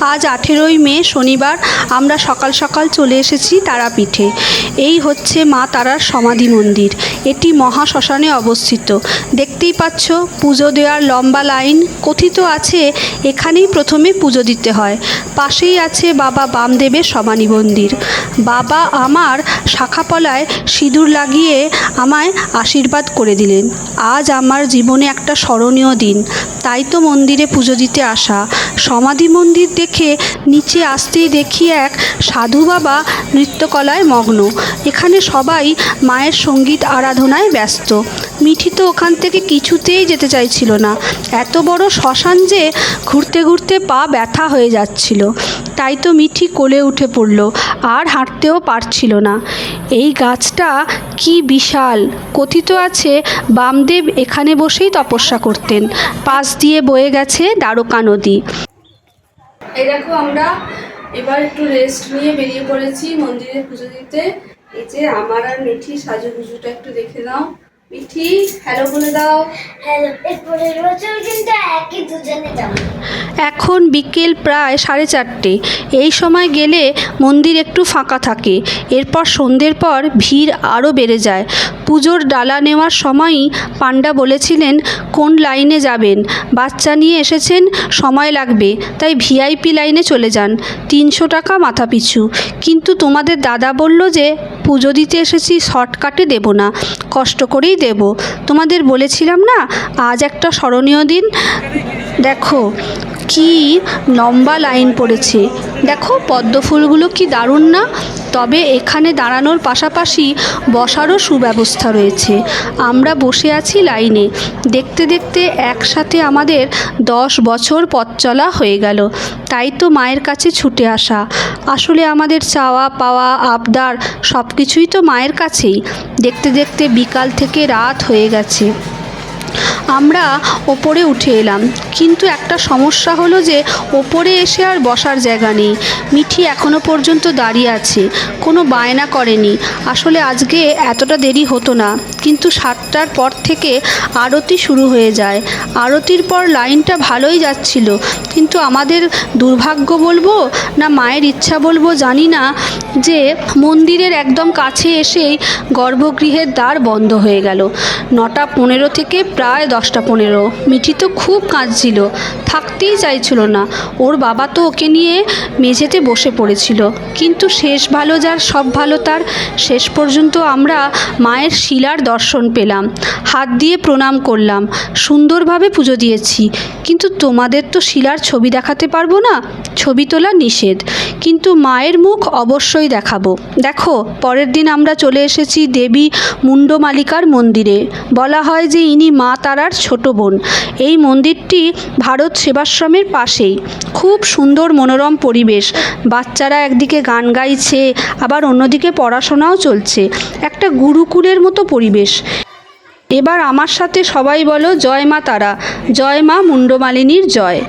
আজ আঠেরোই মে, শনিবার, আমরা সকাল সকাল চলে এসেছি তারাপীঠে। এই হচ্ছে মা তারার সমাধি মন্দির। এটি মহাশ্মশানে অবস্থিত। দেখতেই পাচ্ছ, পুজো দেওয়ার লম্বা লাইন কথিত আছে, এখানেই প্রথমে পুজো দিতে হয়। পাশেই আছে বাবা বামদেবের সমাধি মন্দির। বাবা আমার শাখাপলায় সিঁদুর লাগিয়ে আমায় আশীর্বাদ করে দিলেন। আজ আমার জীবনে একটা স্মরণীয় দিন। তাই তো মন্দিরে পুজো দিতে আসা। সমাধি মন্দির দেখে নিচে আসতেই দেখি এক সাধু বাবা নৃত্যকলায় মগ্ন। এখানে সবাই মায়ের সংগীত আরাধনায় ব্যস্ত। মিঠি তো ওখান থেকে কিছুতেই যেতে চাইছিল না। এত বড় শ্মশান যে ঘুরতে ঘুরতে পা ব্যথা হয়ে যাচ্ছিল। তাই তো মিঠি কোলে উঠে পড়ল। আর হাঁটতেও পারছিল না। এই গাছটা কি বিশাল। কথিত আছে, বামদেব এখানে বসেই তপস্যা করতেন। পাশ দিয়ে বয়ে গেছে দ্বারকা নদী। এই দেখো আমরা, এবার একটু রেস্ট নিয়ে বেরিয়ে পড়েছি মন্দিরে পুজো দিতে। এই যে আমার আর মিঠি সাজুগুজুটা একটু দেখে নাও। মিঠি হ্যালো বলে দাও। হ্যালো এর বছর কিন্তু একই দুজনে যাব। এখন বিকেল প্রায় সাড়ে চারটে। এই সময় গেলে মন্দির একটু ফাঁকা থাকে। এরপর সন্ধ্যের পর ভিড় আরও বেড়ে যায়। পুজোর ডালা নেওয়ার সময়ই পাণ্ডা বলেছিলেন, কোন লাইনে যাবেন? বাচ্চা নিয়ে এসেছেন, সময় লাগবে। তাই ভিআইপি লাইনে চলে যান। তিনশো টাকা মাথা পিছু কিন্তু তোমাদের দাদা বলল যে, পুজো দিতে এসেছি, শর্টকাটে দেব না। কষ্ট করেই দেব। তোমাদের বলেছিলাম না, আজ একটা স্মরণীয় দিন? দেখো, কি লম্বা লাইন পড়েছে। দেখো, পদ্ম ফুলগুলো কি দারুণ না? তবে এখানে দাঁড়ানোর পাশাপাশি বসারও সুব্যবস্থা রয়েছে। আমরা বসে আছি লাইনে। দেখতে দেখতে একসাথে আমাদের দশ বছর পথ চলা হয়ে গেল। তাই তো মায়ের কাছে ছুটে আসা। আসলে আমাদের চাওয়া, পাওয়া, আবদার সব কিছুই তো মায়ের কাছেই। দেখতে দেখতে বিকাল থেকে রাত হয়ে গেছে। আমরা ওপরে উঠে এলাম। কিন্তু একটা সমস্যা হলো যে ওপরে এসে আর বসার জায়গা নেই। মিঠি এখনও পর্যন্ত দাঁড়িয়ে আছে। কোনো বায়না করেনি। আসলে আজকে এতটা দেরি হতো না। কিন্তু সাতটার পর থেকে আরতি শুরু হয়ে যায়। আরতির পর লাইনটা ভালোই যাচ্ছিল। কিন্তু আমাদের দুর্ভাগ্য বলব না মায়ের ইচ্ছা বলব জানি না যে মন্দিরের একদম কাছে এসেই গর্ভগৃহের দ্বার বন্ধ হয়ে গেল। নটা পনেরো থেকে প্রায় দশটা পনেরো। মিঠি তো খুব কাঁদছিল, থাকতেই চাইছিল না। ওর বাবা তো ওকে নিয়ে মেঝেতে বসে পড়েছিল। কিন্তু শেষ ভালো যার, সব ভালো তার। শেষ পর্যন্ত আমরা মায়ের শিলার দর্শন পেলাম। হাত দিয়ে প্রণাম করলাম। সুন্দরভাবে পুজো দিয়েছি। কিন্তু তোমাদের তো শিলার ছবি দেখাতে পারব না? ছবি তোলা নিষেধ। কিন্তু মায়ের মুখ অবশ্যই দেখাবো। দেখো, পরের দিন আমরা চলে এসেছি দেবী মুন্ডমালিকার মন্দিরে। বলা হয় যে ইনি মা তারার ছোট বোন। এই মন্দিরটি ভারত সেবাশ্রমের পাশেই। খুব সুন্দর মনোরম পরিবেশ। বাচ্চারা একদিকে গান গাইছে, আবার অন্যদিকে পড়াশোনাও চলছে। একটা গুরুকুলের মতো পরিবেশ। এবার আমার সাথে সবাই বলো, জয় মা তারা জয় মা মুন্ডমালিনীর জয়।